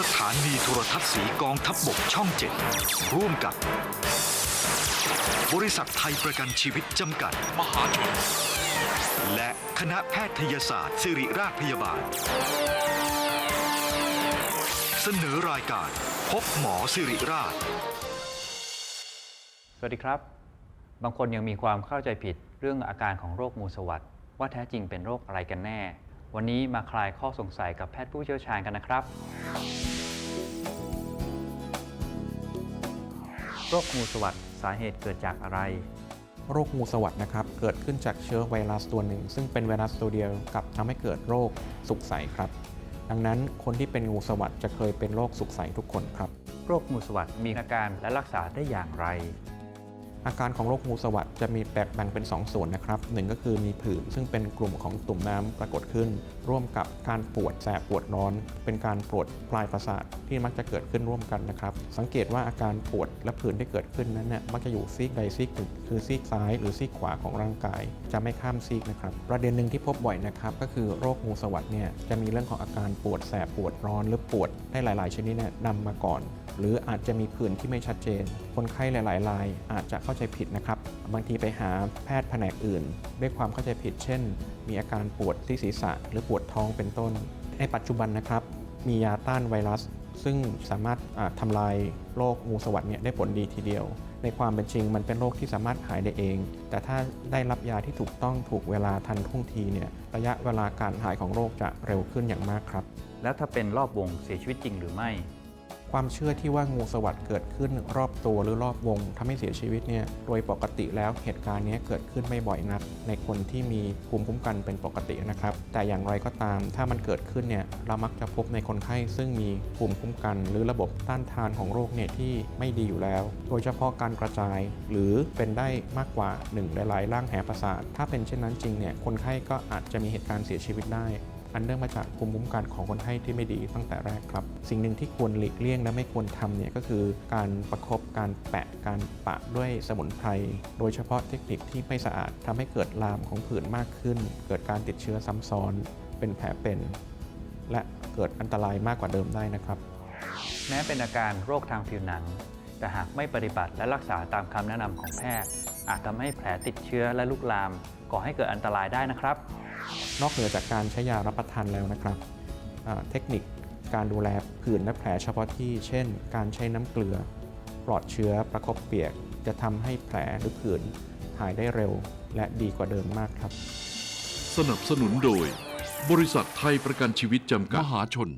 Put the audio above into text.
สถานีโทรทัศน์สีกองทัพบบกช่องเจ็ดร่วมกับบริษัทไทยประกันชีวิตจำกัด มหาชน และคณะแพทยศาสตร์ ศิริราชพยาบาล เสนอรายการ พบหมอสิริราช สวัสดีครับ บางคนยังมีความเข้าใจผิดเรื่องอาการของโรคงูสวัสดว่าแท้จริงเป็นโรคอะไรกันแน่ วันนี้มาคลายข้อสงสัยกับแพทย์ผู้เชี่ยวชาญกันนะครับ โรคงูสวัสด์สาเหตุเกิดจากอะไร โรคงูสวัสดนะครับ เกิดขึ้นจากเชื้อไวรัสตัวหนึ่ง ซึ่งเป็นไวรัสตัวเดียวกับทำให้เกิดโรคสุกใสครับ ดังนั้นคนที่เป็นงูสวัสดจะเคยเป็นโรคสุกใสทุกคนครับ โรคงูสวัสด์มีอาการและรักษาได้อย่างไร อาการของโรคงูสวัสดจะมีแบ่งแบ่งเป็น 2 ส่วนนะครับหนึ่งก็คือมีผื่นซึ่งเป็นกลุ่มของตุ่มน้ำปรากฏขึ้น ร่วมกับการปวดแสบปวดร้อน เป็นการปวดปลายประสาทที่มักจะเกิดขึ้นร่วมกันนะครับ สังเกตว่าอาการปวดและผื่นที่เกิดขึ้นนั้นเนี่ยมักจะอยู่ซีกใดซีกหนึ่งคือซีกซ้ายหรือซีกขวาของร่างกาย จะไม่ข้ามซีกนะครับ ประเด็นหนึ่งที่พบบ่อยนะครับก็คือโรคงูสวัสดเนี่ยจะมีเรื่องของอาการปวดแสบปวดร้อนหรือปวดได้หลาย ๆ ชนิดเนี่ยนำมาก่อน หรืออาจจะมีผื่นที่ไม่ชัดเจน คนไข้หลาย ๆ รายอาจจะเข้าใจผิดนะครับ บางทีไปหาแพทย์แผนกอื่น ด้วยความเข้าใจผิด เช่น มีอาการปวดที่ศีรษะ หรือปวดท้องเป็นต้น ในปัจจุบันนะครับ มียาต้านไวรัส ซึ่งสามารถอ่าทำลายโรคงูสวัสดเนี่ยได้ผลดีทีเดียว ในความเป็นจริงมันเป็นโรคที่สามารถหายได้เอง แต่ถ้าได้รับยาที่ถูกต้องถูกเวลาทันท่วงทีเนี่ยระยะเวลาการหายของโรคจะเร็วขึ้นอย่างมากครับ แล้วถ้าเป็นรอบวงเสียชีวิตจริงหรือไม่ ความเชื่อที่ว่างูสวัสด์เกิดขึ้นรอบตัวหรือรอบวงทำให้เสียชีวิตเนี่ยโดยปกติแล้วเหตุการณ์นี้เกิดขึ้นไม่บ่อยนัก ในคนที่มีภูมิคุ้มกันเป็นปกตินะครับ แต่อย่างไรก็ตามถ้ามันเกิดขึ้นเนี่ยเรามักจะพบในคนไข้ซึ่งมีภูมิคุ้มกัน หรือระบบต้านทานของโรคเนี่ยที่ไม่ดีอยู่แล้ว โดยเฉพาะการกระจาย หรือเป็นได้มากกว่า1หลายๆร่างแหประสาทถ้าเป็นเช่นนั้นจริงเนี่ยคนไข้ก็อาจจะมีเหตุการณ์เสียชีวิตได้ อันเนื่องมาจากภูมิคุ้มกันของคนไข้ที่ไม่ดีตั้งแต่แรกครับ สิ่งหนึ่งที่ควรหลีกเลี่ยงและไม่ควรทำเนี่ยก็คือการประคบการแปะการปะด้วยสมุนไพรโดยเฉพาะเทคนิคที่ไม่สะอาดทำให้เกิดลามของผื่นมากขึ้น เกิดการติดเชื้อซ้ำซ้อน เป็นแผลเป็น และเกิดอันตรายมากกว่าเดิมได้นะครับ แม้เป็นอาการโรคทางผิวหนัง แต่หากไม่ปฏิบัติและรักษาตามคำแนะนำของแพทย์ อาจทำให้แผลติดเชื้อและลุกลาม ก่อให้เกิดอันตรายได้นะครับ นอกเหนือจากการใช้ยารับประทานแล้วนะครับอ่าเทคนิคการดูแลผื่นและแผลเฉพาะที่ เช่น การใช้น้ำเกลือ ปลอดเชื้อประคบเปียก จะทำให้แผลหรือผื่นหายได้เร็ว และดีกว่าเดิมมากครับ สนับสนุนโดย บริษัทไทยประกันชีวิตจำกัด มหาชน